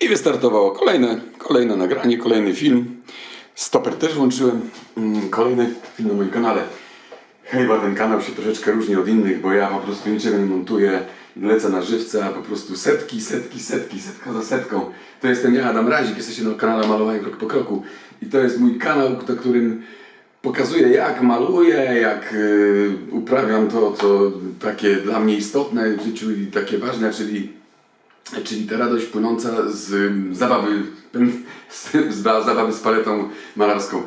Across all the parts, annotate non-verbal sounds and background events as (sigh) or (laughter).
I wystartowało kolejne, kolejne nagranie, kolejny film. Stoper też włączyłem. Mm, Kolejny film na moim kanale. Chyba ten kanał się troszeczkę różni od innych, bo ja po prostu niczego nie montuję. Lecę na żywca, po prostu setki, setki, setki, setka za setką. To jestem ja, Adam Razik, jesteście na kanale Malowanie Krok po Kroku. I to jest mój kanał, na którym pokazuję jak maluję, jak y, uprawiam to, co takie dla mnie istotne w życiu i takie ważne, czyli czyli ta radość płynąca z ym, zabawy, z, z zabawy z paletą malarską.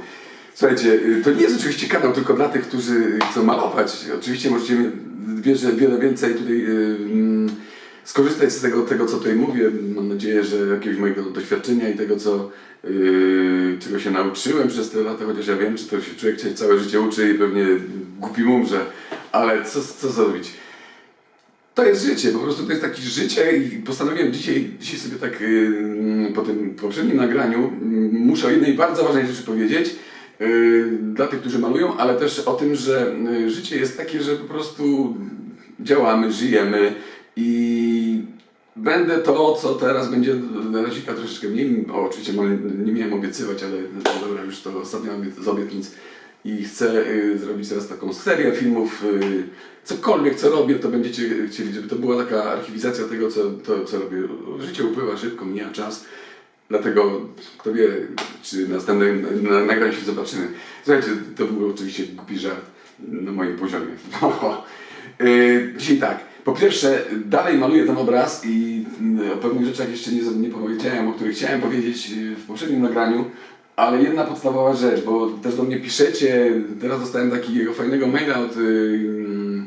Słuchajcie, y, to nie jest oczywiście kanał tylko dla tych, którzy chcą malować. Oczywiście możecie wiele, wiele więcej tutaj y, mm, skorzystać z tego, tego, co tutaj mówię. Mam nadzieję, że jakiegoś mojego doświadczenia i tego, co, y, czego się nauczyłem przez te lata, chociaż ja wiem, czy to się człowiek całe życie uczy i pewnie głupi umrze, ale co, co zrobić? To jest życie, po prostu to jest takie życie i postanowiłem dzisiaj, dzisiaj sobie tak yy, po tym poprzednim nagraniu yy, muszę o jednej bardzo ważnej rzeczy powiedzieć yy, dla tych, którzy malują, ale też o tym, że yy, życie jest takie, że po prostu działamy, żyjemy i będę to, co teraz będzie na razika troszeczkę mniej, o, oczywiście nie miałem obiecywać, ale no dobra, już to ostatnio z obietnic i chcę y, zrobić teraz taką serię filmów. Y, cokolwiek co robię, to będziecie chcieli, żeby to była taka archiwizacja tego, co, to, co robię. Życie upływa szybko, mija czas. Dlatego kto wie, czy następnym na- nagraniu się zobaczymy. Słuchajcie, to był oczywiście głupi żart na moim poziomie. (laughs) Y, Dzisiaj tak. Po pierwsze, dalej maluję ten obraz i o pewnych rzeczach jeszcze nie, nie powiedziałem, o których chciałem powiedzieć w poprzednim nagraniu. Ale jedna podstawowa rzecz, bo też do mnie piszecie, teraz dostałem takiego fajnego maila od y,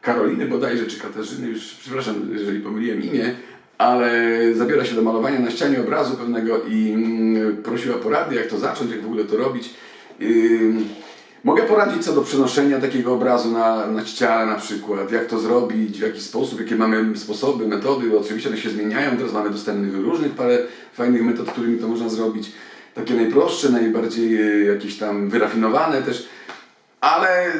Karoliny bodajże, czy Katarzyny, już przepraszam, jeżeli pomyliłem imię, ale zabiera się do malowania na ścianie obrazu pewnego i mm, prosiła porady, jak to zacząć, jak w ogóle to robić. Ym, Mogę poradzić co do przenoszenia takiego obrazu na, na ścianę na przykład, jak to zrobić, w jaki sposób, jakie mamy sposoby, metody, oczywiście one się zmieniają, teraz mamy dostępnych różnych parę fajnych metod, którymi to można zrobić, takie najprostsze, najbardziej y, jakieś tam wyrafinowane też, ale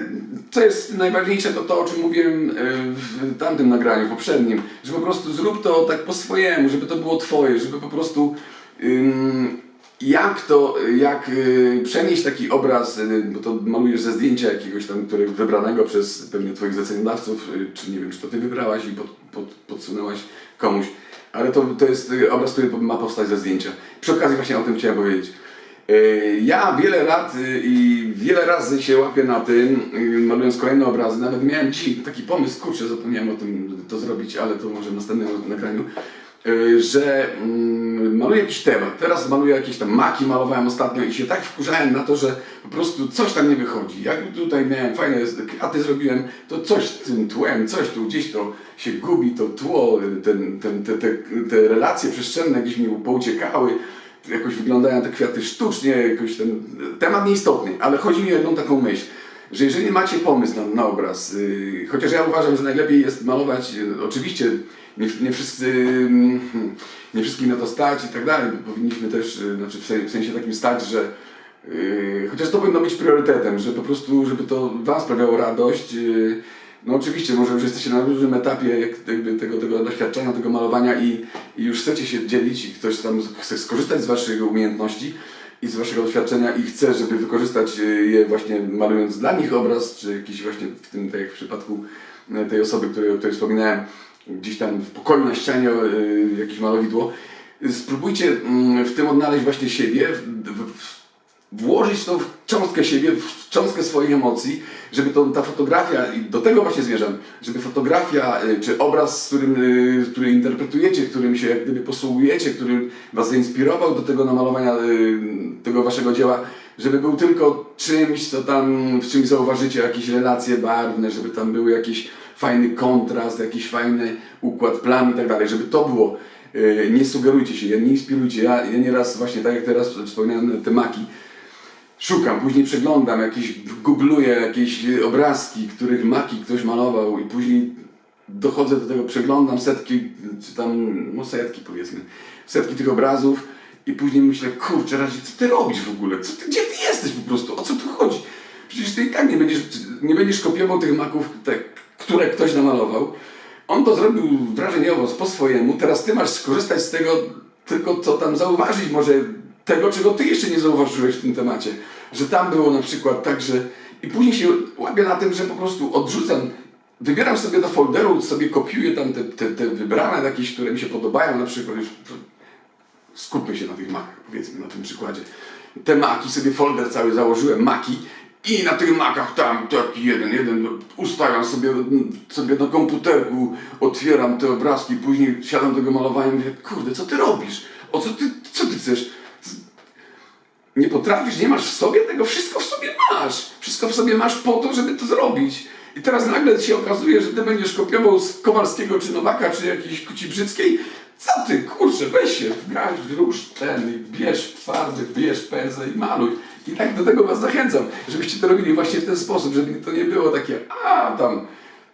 co jest najważniejsze, to to, o czym mówiłem y, w tamtym nagraniu, poprzednim, że po prostu zrób to tak po swojemu, żeby to było twoje, żeby po prostu jak to, jak y, przenieść taki obraz, bo to malujesz ze zdjęcia jakiegoś tam, które wybranego przez pewnie twoich zleceniodawców, czy nie wiem, czy to ty wybrałaś i pod, pod, podsunęłaś komuś, ale to, to jest obraz, który ma powstać ze zdjęcia. Przy okazji właśnie o tym chciałem powiedzieć. Y, Ja wiele lat y, i wiele razy się łapię na tym, y, malując kolejne obrazy. Nawet miałem dzisiaj taki pomysł, kurczę, zapomniałem o tym to zrobić, ale to może w następnym nagraniu, że mm, maluję jakiś temat. Teraz maluję jakieś tam maki, malowałem ostatnio i się tak wkurzałem na to, że po prostu coś tam nie wychodzi. Jak tutaj miałem fajne kwiaty zrobiłem, to coś z tym tłem, coś tu gdzieś to się gubi, to tło, ten, ten, te, te, te relacje przestrzenne gdzieś mi pouciekały jakoś wyglądają te kwiaty sztucznie, jakoś ten temat nieistotny, ale chodzi mi o jedną taką myśl, że jeżeli macie pomysł na, na obraz, yy, chociaż ja uważam, że najlepiej jest malować, yy, oczywiście nie, nie wszyscy, mm, nie na to stać i tak dalej, powinniśmy też, yy, znaczy w sensie, takim stać, że yy, chociaż to powinno być priorytetem, że po prostu, żeby to Wam sprawiało radość, yy, no oczywiście, może już jesteście na różnym etapie jak, jakby tego, tego doświadczenia, tego malowania i, i już chcecie się dzielić i ktoś tam chce skorzystać z Waszych umiejętności i z Waszego doświadczenia i chce, żeby wykorzystać y, je właśnie malując dla nich obraz, czy jakiś właśnie w tym, tak jak w przypadku y, tej osoby, której, o której wspominałem, gdzieś tam w pokoju na ścianie y, jakieś malowidło. Spróbujcie mm, w tym odnaleźć właśnie siebie, włożyć to w cząstkę siebie, w cząstkę swoich emocji, żeby to, ta fotografia, i do tego właśnie zmierzam, żeby fotografia y, czy obraz, którym, y, który interpretujecie, którym się gdyby posługujecie, który was zainspirował do tego namalowania tego waszego dzieła, żeby był tylko czymś, co tam, w czymś zauważycie jakieś relacje barwne, żeby tam był jakiś fajny kontrast, jakiś fajny układ plam i tak dalej, żeby to było. Y, Nie sugerujcie się, nie inspirujcie. Ja, ja nieraz właśnie, tak jak teraz wspominałem te maki, szukam, później przeglądam, jakieś googluję jakieś obrazki, których maki ktoś malował i później dochodzę do tego, przeglądam setki, czy tam, no setki powiedzmy, setki tych obrazów i później myślę, kurczę, Razi, co ty robisz w ogóle? Co ty, gdzie ty jesteś po prostu? O co tu chodzi? Przecież ty i tak nie będziesz, nie będziesz kopiował tych maków, te, które ktoś namalował. On to zrobił wrażeniowo, po swojemu, teraz ty masz skorzystać z tego tylko co tam zauważyć, może tego, czego ty jeszcze nie zauważyłeś w tym temacie. Że tam było na przykład tak, że i później się łapię na tym, że po prostu odrzucam, wybieram sobie do folderu, sobie kopiuję tam te, te, te wybrane jakieś, które mi się podobają, na przykład już skupmy się na tych makach, powiedzmy na tym przykładzie. Te maki, sobie folder cały założyłem, maki i na tych makach tam taki jeden, jeden, ustawiam sobie, sobie na komputerku, otwieram te obrazki, później siadam do tego malowania i mówię, kurde, co ty robisz? O co ty, co ty chcesz? Nie potrafisz, nie masz w sobie tego, wszystko w sobie masz. Wszystko w sobie masz po to, żeby to zrobić. I teraz nagle się okazuje, że ty będziesz kopiował z Kowalskiego czy Nowaka, czy jakiejś Kucibrzyckiej. Co ty, kurczę, weź się, graj, rusz ten, i bierz farby, bierz pędzle i maluj. I tak do tego was zachęcam, żebyście to robili właśnie w ten sposób, żeby to nie było takie, a tam,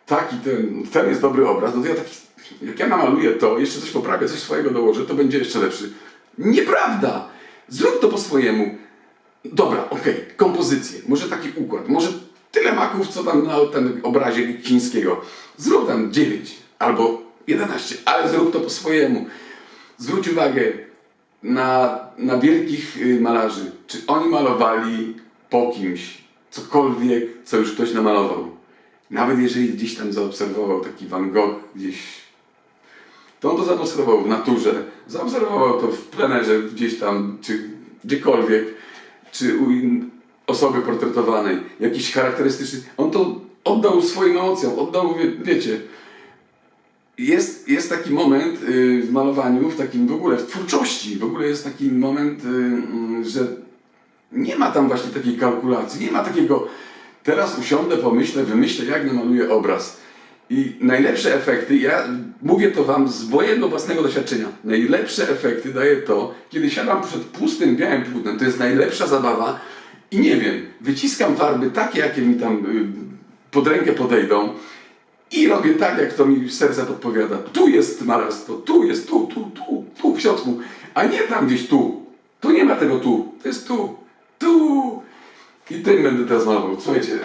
taki ten, ten jest dobry obraz, no to ja taki, jak ja namaluję to, jeszcze coś poprawię, coś swojego dołożę, to będzie jeszcze lepszy. Nieprawda! Zrób to po swojemu. Dobra, okej, kompozycję, może taki układ, może tyle maków, co tam na tym obrazie chińskiego. Zrób tam 9 albo 11, ale zrób to po swojemu. Zwróć uwagę na, na wielkich y, malarzy. Czy oni malowali po kimś cokolwiek, co już ktoś namalował? Nawet jeżeli gdzieś tam zaobserwował taki Van Gogh gdzieś to on to zaobserwował w naturze, zaobserwował to w plenerze gdzieś tam, czy gdziekolwiek, czy u osoby portretowanej, jakiś charakterystyczny. On to oddał swoim emocjom, oddał, wie, wiecie. Jest, jest taki moment y, w malowaniu, w takim w ogóle, w twórczości, w ogóle jest taki moment, y, mm, że nie ma tam właśnie takiej kalkulacji, nie ma takiego teraz usiądę, pomyślę, wymyślę, jak namaluję obraz. I najlepsze efekty, ja mówię to Wam z mojego własnego doświadczenia, najlepsze efekty daje to, kiedy siadam przed pustym, białym płótnem, to jest najlepsza zabawa i nie wiem, wyciskam farby takie, jakie mi tam y, pod rękę podejdą i robię tak, jak to mi serce podpowiada. Tu jest malarstwo, tu jest, tu, tu, tu, tu w środku, a nie tam gdzieś tu. Tu nie ma tego tu, to jest tu, tu. I tym będę teraz malował. Słuchajcie,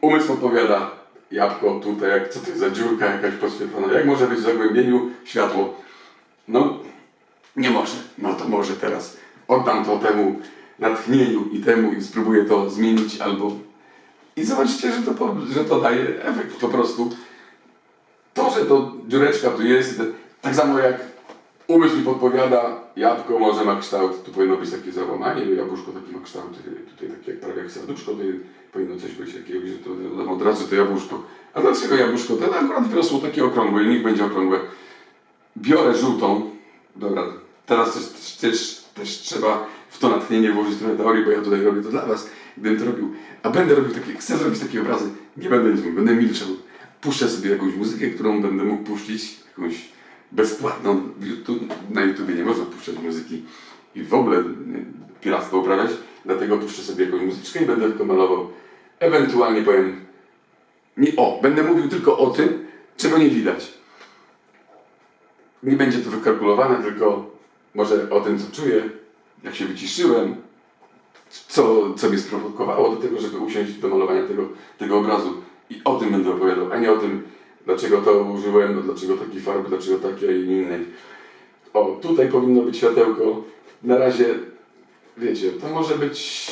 umysł podpowiada jabłko tutaj, jak co to jest za dziurka jakaś podświetlona. Jak może być w zagłębieniu światło? No, nie może. No to może teraz oddam to temu natchnieniu i temu i spróbuję to zmienić albo... I zobaczcie, że to, że to daje efekt po prostu. To, że to dziureczka tu jest, tak samo jak umysł mi podpowiada, jabłko może ma kształt, tu powinno być takie załamanie, jabłuszko taki ma kształt, tutaj takie jak prawie jak serduszko, to powinno coś być jakiegoś, że to od razu to jabłuszko. A dlaczego jabłuszko? To akurat wyrosło takie okrągłe i niech będzie okrągłe. Biorę żółtą, dobra, teraz też, też, też trzeba w to natchnienie włożyć trochę teorii, bo ja tutaj robię to dla Was, gdybym to robił. A będę robił takie, chcę zrobić takie obrazy, nie będę nic mówił, będę milczał. Puszczę sobie jakąś muzykę, którą będę mógł puścić, jakąś bezpłatną. YouTube, na YouTubie nie można puszczać muzyki i w ogóle piractwo uprawiać, dlatego puszczę sobie jakąś muzyczkę i będę tylko malował. Ewentualnie powiem, nie o, będę mówił tylko o tym, czego nie widać. Nie będzie to wykalkulowane, tylko może o tym, co czuję, jak się wyciszyłem, co, co mnie sprowokowało do tego, żeby usiąść do malowania tego, tego obrazu. I o tym będę opowiadał, a nie o tym, dlaczego to użyłem, no, dlaczego takiej farby, dlaczego takiej, innej. O, tutaj powinno być światełko. Na razie, wiecie, to może być,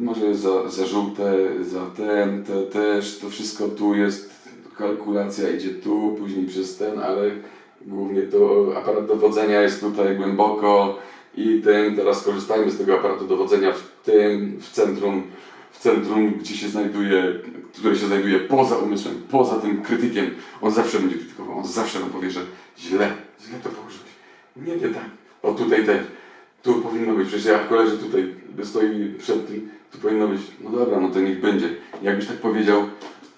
może za, za żółte, za ten, te też, to wszystko tu jest, kalkulacja idzie tu, później przez ten, ale głównie to aparat dowodzenia jest tutaj głęboko i ten, teraz korzystajmy z tego aparatu dowodzenia w tym, w centrum, w centrum, gdzie się znajduje, które się znajduje poza umysłem, poza tym krytykiem. On zawsze będzie krytykował, on zawsze nam powie, że źle, źle to położyłeś. Nie, nie tak. O tutaj też. Tu powinno być, przecież jabłko leży tutaj, stoi przed tym, tu powinno być, no dobra, no to niech będzie. Jakbyś tak powiedział,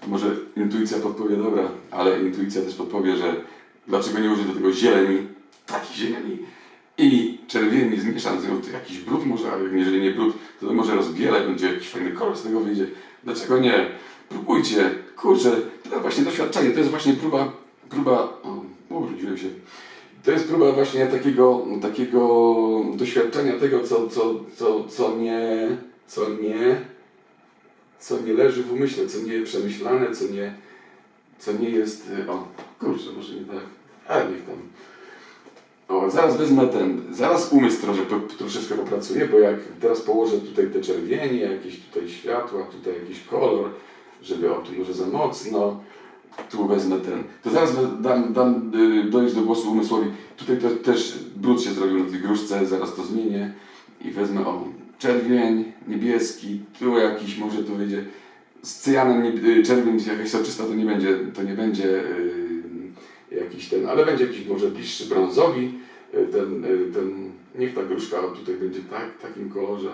może intuicja podpowie, dobra, ale intuicja też podpowie, że dlaczego nie użyć do tego zieleni, takiej zieleni i czerwieni zmieszam z nią, to jakiś brud może, ale jeżeli nie brud, to może rozbielę, będzie jakiś fajny kolor z tego wyjdzie. Dlaczego nie? Próbujcie, kurczę, to jest właśnie doświadczenie, to jest właśnie próba, próba, o, ubrudziłem się. To jest próba właśnie takiego, takiego doświadczenia tego, co, co, co, co nie, co nie, co nie leży w umyśle, co nie przemyślane, co nie, co nie jest, y, o kurczę, może nie tak, a niech tam. O, O, zaraz wezmę ten, zaraz umysł po, troszeczkę popracuje, bo jak teraz położę tutaj te czerwienie, jakieś tutaj światła, tutaj jakiś kolor, żeby o tu może za mocno, tu wezmę ten, to zaraz dam, dam y, dojść do głosu umysłowi. Tutaj te, też brud się zrobił na tej gruszce, zaraz to zmienię i wezmę o czerwień, niebieski, tu jakiś może tu wyjdzie z cyjanem y, czerwień jakaś soczysta to nie będzie, to nie będzie y, jakiś ten, ale będzie jakiś może bliższy brązowi, y, ten, y, ten, niech ta gruszka tutaj będzie tak, w takim kolorze,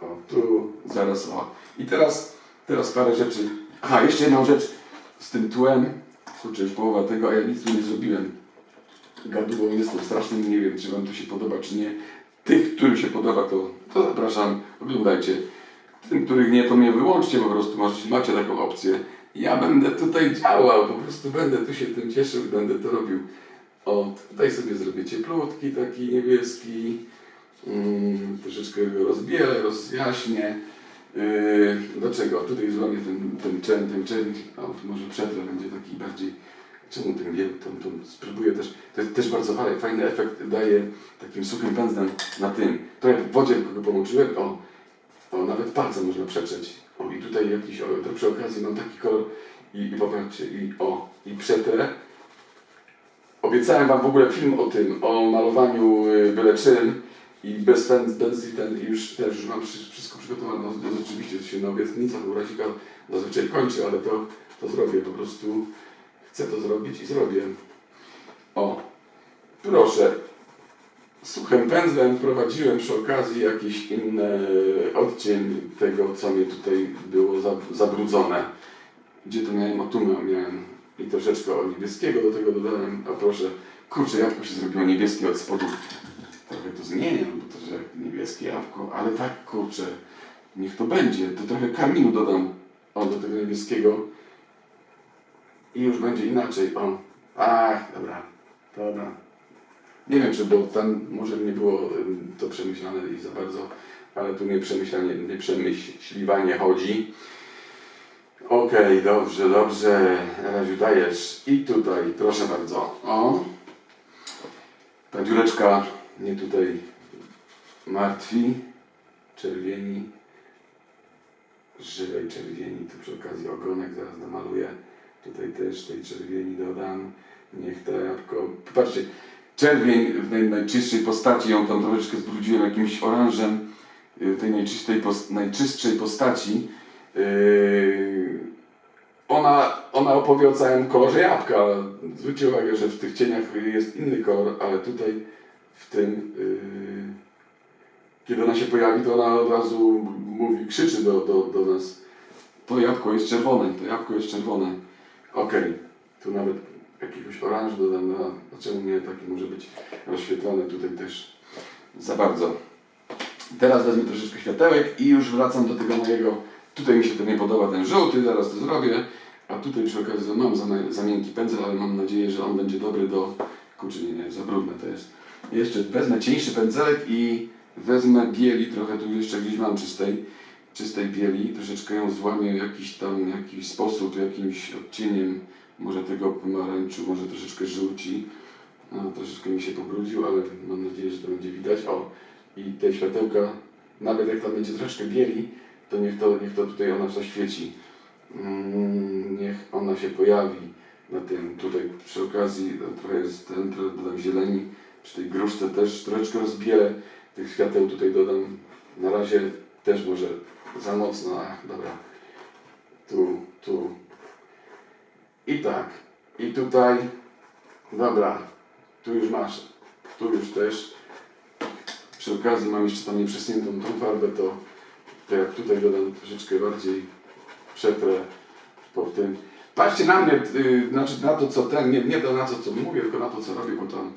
o tu, zaraz o. I teraz, teraz parę rzeczy, aha, jeszcze jedną rzecz z tym tłem, kurczę już połowa tego, a ja nic tu nie zrobiłem. Gadową jestem strasznym, nie wiem czy Wam to się podoba czy nie. Tych, którym się podoba to, to zapraszam, oglądajcie. Tym, których nie, to mnie wyłączcie po prostu, macie taką opcję. Ja będę tutaj działał, po prostu będę tu się tym cieszył i będę to robił. O, tutaj sobie zrobię cieplutki, taki niebieski. Mm, troszeczkę go rozbielę, rozjaśnię. Yy, do czego? Tutaj złamię ten, ten czerń, ten czerń, o, może przetrę, będzie taki bardziej, czemu ten wiel, tą, tą, spróbuję też, to jest też bardzo fajny, efekt daje takim suchym pędzlem na tym. To jak w wodzie go połączyłem, o, o, nawet palcem można przetrzeć. O, i tutaj jakiś, o, to przy okazji mam taki kolor i, i popatrzcie, i o, i przetrę. Obiecałem wam w ogóle film o tym, o malowaniu y, byle czym i bez ten, bez ten i już też już mam wszy- wszystko przygotowane. No, no, oczywiście to się na obietnicach urazika zazwyczaj kończy, ale to, to zrobię po prostu. Chcę to zrobić i zrobię. O, proszę. Suchym pędzlem wprowadziłem przy okazji jakiś inny odcień tego, co mi tutaj było za- zabrudzone. Gdzie to miałem? O tu miałem. I troszeczkę o niebieskiego do tego dodałem. A proszę, kurczę, jabłko się zrobiło niebieskie od spodu. Trochę to zmieniam, bo to że niebieskie jabłko, ale tak kurczę, niech to będzie. To trochę karminu dodam o, do tego niebieskiego. I już będzie inaczej. O, ach, dobra, dobra. Nie wiem, czy było tam, może nie było to przemyślane i za bardzo, ale tu nie przemyślanie, nie przemyśliwanie chodzi. Okej, dobrze, dobrze. Raziu dajesz. I tutaj, proszę bardzo. O. Ta dziureczka mnie tutaj martwi. Czerwieni. Żywej czerwieni. Tu przy okazji ogonek zaraz namaluję. Tutaj też tej czerwieni dodam. Niech to jabłko... Popatrzcie, czerwień w naj, najczystszej postaci, ją tam troszeczkę zbrudziłem jakimś oranżem y, tej najczystej, pos, najczystszej postaci. Yy, ona, ona opowie o całym kolorze jabłka, zwróćcie uwagę, że w tych cieniach jest inny kolor, ale tutaj w tym, yy, kiedy ona się pojawi, to ona od razu mówi, krzyczy do, do, do nas. To jabłko jest czerwone, to jabłko jest czerwone. Okej, tu nawet jakiegoś oranżu dodam, no, a czemu nie, taki może być rozświetlony tutaj też za bardzo. Teraz wezmę troszeczkę światełek i już wracam do tego mojego. Tutaj mi się to nie podoba, ten żółty, zaraz to zrobię. A tutaj przy okazji no, mam za, za miękki pędzel, ale mam nadzieję, że on będzie dobry do. Kurczę, nie, nie, za brudne to jest. Jeszcze wezmę cieńszy pędzelek i wezmę bieli, trochę tu jeszcze gdzieś mam czystej, czystej bieli. Troszeczkę ją złamię w jakiś tam jakiś sposób, jakimś odcieniem, może tego pomarańczu, może troszeczkę żółci. No, troszeczkę mi się pobrudził, ale mam nadzieję, że to będzie widać. O, i te światełka, nawet jak tam będzie troszeczkę bieli, to niech to, niech to tutaj ona zaświeci. Mm, niech ona się pojawi na tym, tutaj przy okazji no, trochę jest ten, trochę dodam zieleni, przy tej gruszce też troszeczkę rozbielę, tych świateł tutaj dodam. Na razie też może za mocno, ach dobra, tu, tu. I tak, i tutaj, dobra, tu już masz, tu już też. Przy okazji mam jeszcze tam nieprzesniętą tą farbę, to, to jak tutaj dodam troszeczkę bardziej przetrę po tym. Patrzcie na mnie, yy, znaczy na to co ten, nie, nie to na to co mówię, tylko na to co robię, bo tam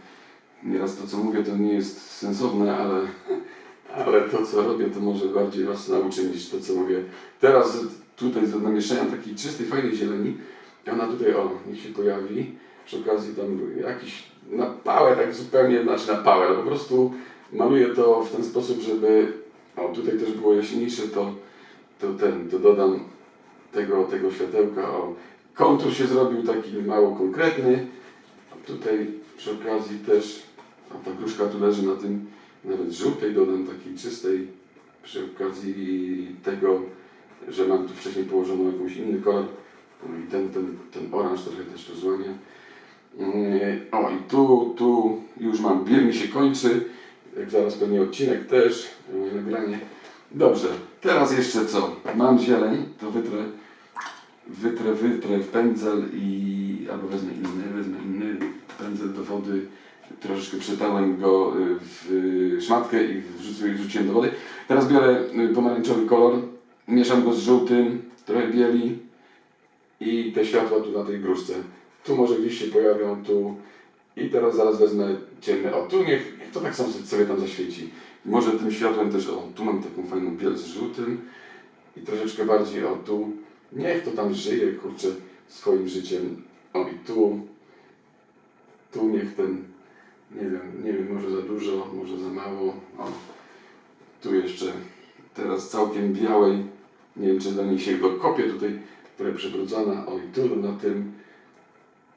nieraz to co mówię to nie jest sensowne, ale, (laughs) ale to co robię to może bardziej was nauczy niż to co mówię. Teraz tutaj z namieszania takiej czystej, fajnej zieleni, i ona tutaj, o, niech się pojawi, przy okazji tam jakiś na pałę, tak zupełnie, znaczy na pałę, ale po prostu maluję to w ten sposób, żeby, o tutaj też było jaśniejsze, to, to ten, to dodam tego, tego światełka, o, kontur się zrobił taki mało konkretny, a tutaj przy okazji też, A ta gruszka tu leży na tym, nawet żółtej dodam, takiej czystej, przy okazji tego, że mam tu wcześniej położoną jakąś inny kolor. I ten, ten, ten oranż trochę też tu złania. O i tu, tu już mam, biel mi się kończy, jak zaraz pewnie odcinek też, moje nagranie. Dobrze, teraz jeszcze co? Mam zieleń, to wytrę, wytrę, wytrę w pędzel i albo wezmę inny, wezmę inny pędzel do wody, troszeczkę przetałem go y, w szmatkę i wrzuciłem, do wody. Teraz biorę y, pomarańczowy kolor, mieszam go z żółtym, trochę bieli i te światła tu na tej gruszce. Tu może gdzieś się pojawią, tu i teraz zaraz wezmę ciemny. O, tu niech to tak samo sobie tam zaświeci. Może tym światłem też, o, tu mam taką fajną biel z żółtym i troszeczkę bardziej, o, tu. Niech to tam żyje, kurczę, swoim życiem. O, i tu. Tu niech ten, nie wiem, nie wiem, może za dużo, może za mało. O, tu jeszcze teraz całkiem białej. Nie wiem, czy dla niej się dokopie tutaj, trochę przebrudzona. O, i tu na tym.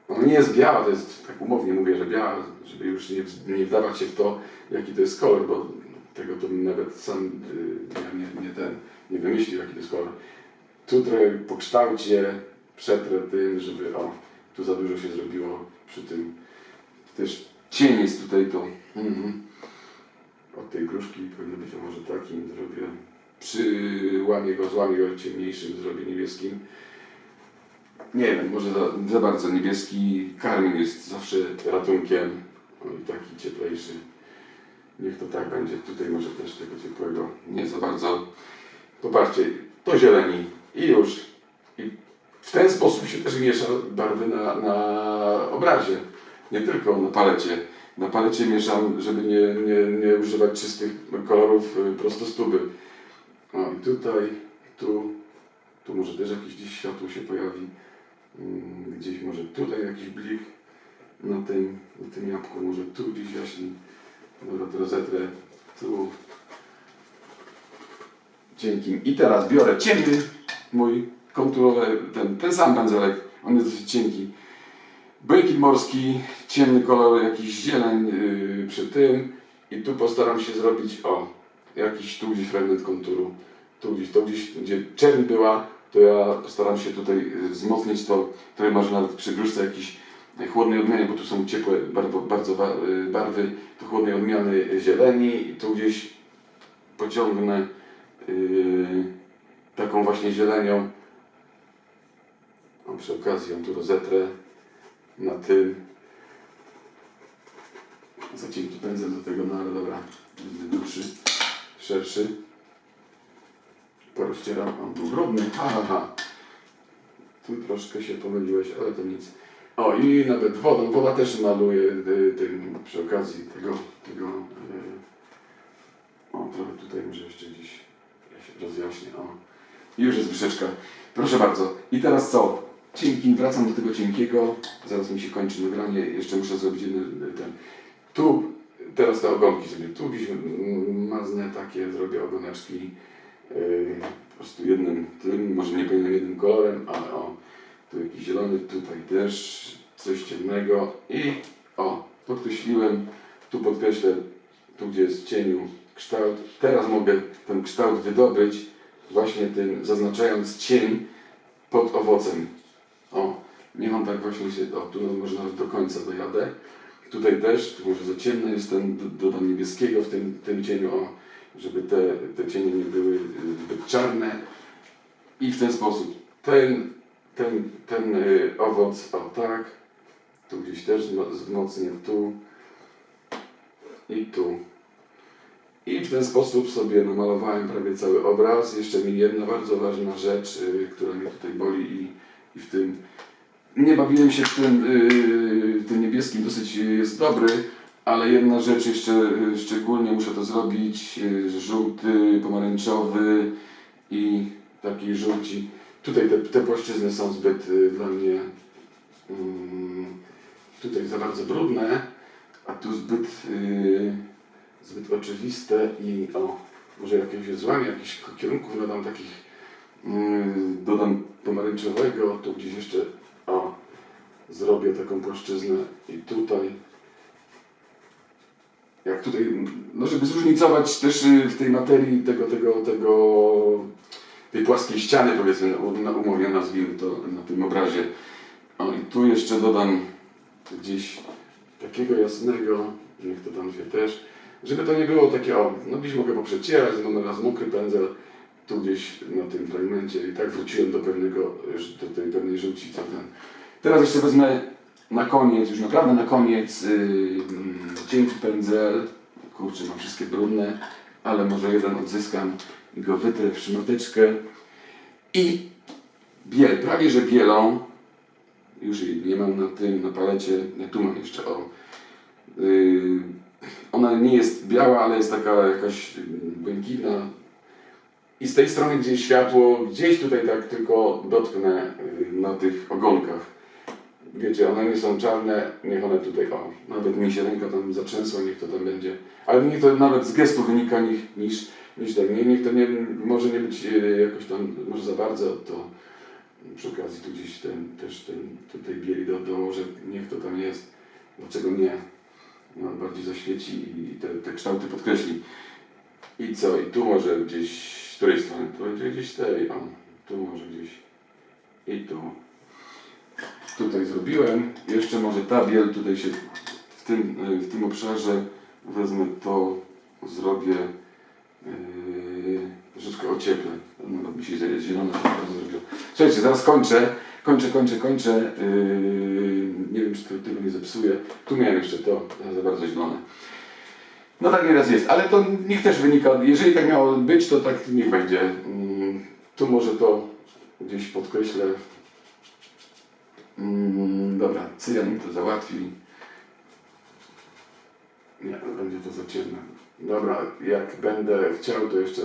Ona nie jest biała, to jest, tak umownie mówię, że biała, żeby już nie, nie wdawać się w to, jaki to jest kolor, bo tego to nawet sam y, nie, nie, ten, nie wymyślił, jaki to jest kolor. Tu trochę po kształcie przetrę tym, żeby, o, tu za dużo się zrobiło przy tym. Też cień jest tutaj to. Mhm. Od tej gruszki powinno być, może takim zrobię. Przyłamię go, złamię go ciemniejszym, zrobię niebieskim. Nie wiem, może za, za bardzo niebieski karmin jest zawsze ratunkiem. O, i taki cieplejszy. Niech to tak będzie. Tutaj może też tego ciepłego. Nie za bardzo. Popatrzcie, to zieleni. I już. I w ten sposób się też miesza barwy na, na obrazie. Nie tylko na palecie. Na palecie mieszam, żeby nie, nie, nie używać czystych kolorów y, prosto z tuby. O i tutaj, tu, tu może też jakieś gdzieś światło się pojawi. Mm, Gdzieś może tutaj jakiś blik na tym, na tym jabłku, może tu gdzieś jaśni. Dobra, to rozetrę tu. Dzięki. I teraz biorę ciemny mój konturowy, ten, ten sam pędzelek, on jest dosyć cienki. Błękit morski, ciemny kolor, jakiś zieleń yy, przy tym i tu postaram się zrobić, o, jakiś tu gdzieś fragment konturu, tu gdzieś, to gdzieś, gdzie czerń była, to ja postaram się tutaj y, wzmocnić to, trochę może nawet przy gruszce jakiś chłodnej odmiany, bo tu są ciepłe bardzo, bardzo y, barwy, to chłodnej odmiany zieleni i tu gdzieś pociągnę yy, taką właśnie zielenią. O, przy okazji ją tu rozetrę na tym. Za cienki pędzel do tego, no ale dobra, dłuższy, szerszy. Porozcieram, on był brudny, ha, ha, ha. Tu troszkę się pomyliłeś, ale to nic. O i nawet wodą, woda też maluje y, tym przy okazji tego, tego y, o trochę tutaj może jeszcze gdzieś ja rozjaśnię, o. Już jest wyszeczka. Proszę bardzo. I teraz co? Cienki, wracam do tego cienkiego. Zaraz mi się kończy nagranie. Jeszcze muszę zrobić jeden y, ten. Tu, teraz te ogonki sobie. Tu gdzieś maznę takie, zrobię ogoneczki. Po prostu jednym tym, może nie powinienem jednym kolorem, ale o, tu jakiś zielony, tutaj też coś ciemnego i o, podkreśliłem, tu podkreślę, tu gdzie jest w cieniu kształt. Teraz mogę ten kształt wydobyć właśnie tym, zaznaczając cień pod owocem. O, niech on tak właśnie się, o, tu może nawet do końca dojadę. Tutaj też, tu może za ciemny jest ten, do- dodam niebieskiego w tym, tym cieniu, o, żeby te, te cienie nie były y, zbyt czarne. I w ten sposób ten, ten, ten y, owoc, o tak, tu gdzieś też wzmo- wzmocnię, tu i tu. I w ten sposób sobie namalowałem prawie cały obraz. Jeszcze mi jedna bardzo ważna rzecz, y, która mnie tutaj boli i, i w tym nie bawiłem się w tym, yy, tym niebieskim, dosyć jest dobry, ale jedna rzecz jeszcze y, szczególnie muszę to zrobić, y, żółty, pomarańczowy i taki żółci. Tutaj te, te płaszczyzny są zbyt y, dla mnie mm, tutaj za bardzo brudne, a tu zbyt, y, zbyt oczywiste i o, może jakiegoś złamie, jakichś kierunków dodam takich, mm, dodam pomarańczowego, tu gdzieś jeszcze, o, zrobię taką płaszczyznę i tutaj jak tutaj, no żeby zróżnicować też y, w tej materii tego, tego, tego, tej płaskiej ściany powiedzmy, u- na umowie nazwijmy to na tym obrazie. O i tu jeszcze dodam gdzieś takiego jasnego, niech to tam się też, żeby to nie było takie, o, no gdzieś mogę poprzecierać, no raz mokry pędzel, tu gdzieś na tym fragmencie i tak wróciłem do pewnego, do tej pewnej żółci, co ten. Teraz jeszcze wezmę na koniec, już naprawdę na koniec, yy, cienki pędzel, kurczę, mam wszystkie brudne, ale może jeden odzyskam i go wytrę w szmateczkę. I biel, prawie że bielą, już jej nie mam na tym, na palecie, ja tu mam jeszcze, o, yy, ona nie jest biała, ale jest taka jakaś yy, błękitna, i z tej strony gdzieś światło, gdzieś tutaj tak tylko dotknę y, na tych ogonkach. Wiecie, one nie są czarne, niech one tutaj, o, nawet mi się ręka tam zatrzęsła, niech to tam będzie. Ale niech to nawet z gestu wynika niż, niż, niż tak. Nie, niech to nie, może nie być y, jakoś tam, może za bardzo, to przy okazji tu gdzieś ten, też ten, tutaj bieli do, dołożę, niech to tam jest. Dlaczego nie? No, bardziej zaświeci i te, te kształty podkreśli. I co? I tu może gdzieś, z której strony? Tu będzie gdzieś tej, o, tu może gdzieś. I tu. Tutaj zrobiłem. Jeszcze może ta biel tutaj się w tym, y, w tym obszarze wezmę to, zrobię yy, troszeczkę ocieplę. Nawet mi się bardzo zrobiło. Słuchajcie, zaraz kończę. Kończę, kończę, kończę. Yy, nie wiem, czy tego nie zepsuję. Tu miałem jeszcze to, to za bardzo zielone. No tak nieraz jest, ale to niech też wynika, jeżeli tak miało być, to tak niech będzie. Mm, Tu może to gdzieś podkreślę. Mm, Dobra, cyjan mi to załatwi. Nie, będzie to za ciemne. Dobra, jak będę chciał, to jeszcze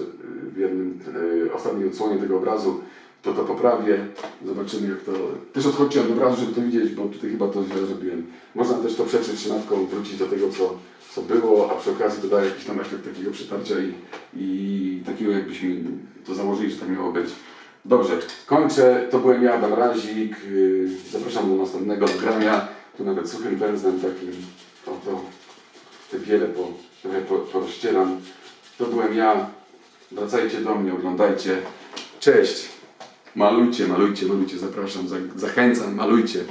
w jednym, y, ostatniej odsłonie tego obrazu, to to poprawię. Zobaczymy jak to... Też odchodźcie od obrazu, żeby to widzieć, bo tutaj chyba to źle zrobiłem. Można też to przetrzeć trzynastką, wrócić do tego, co, co było, a przy okazji to daje jakiś tam efekt takiego przetarcia i, i takiego jakbyśmy to założyli, że tak miało być. Dobrze, kończę. To byłem ja, Adam Razik. Yy, Zapraszam do następnego nagrania. Tu nawet suchym pędzlem takim oto te wiele po, trochę po, porozcieram. To byłem ja. Wracajcie do mnie, oglądajcie. Cześć. Malujcie, malujcie, malujcie. Zapraszam, za, zachęcam, malujcie.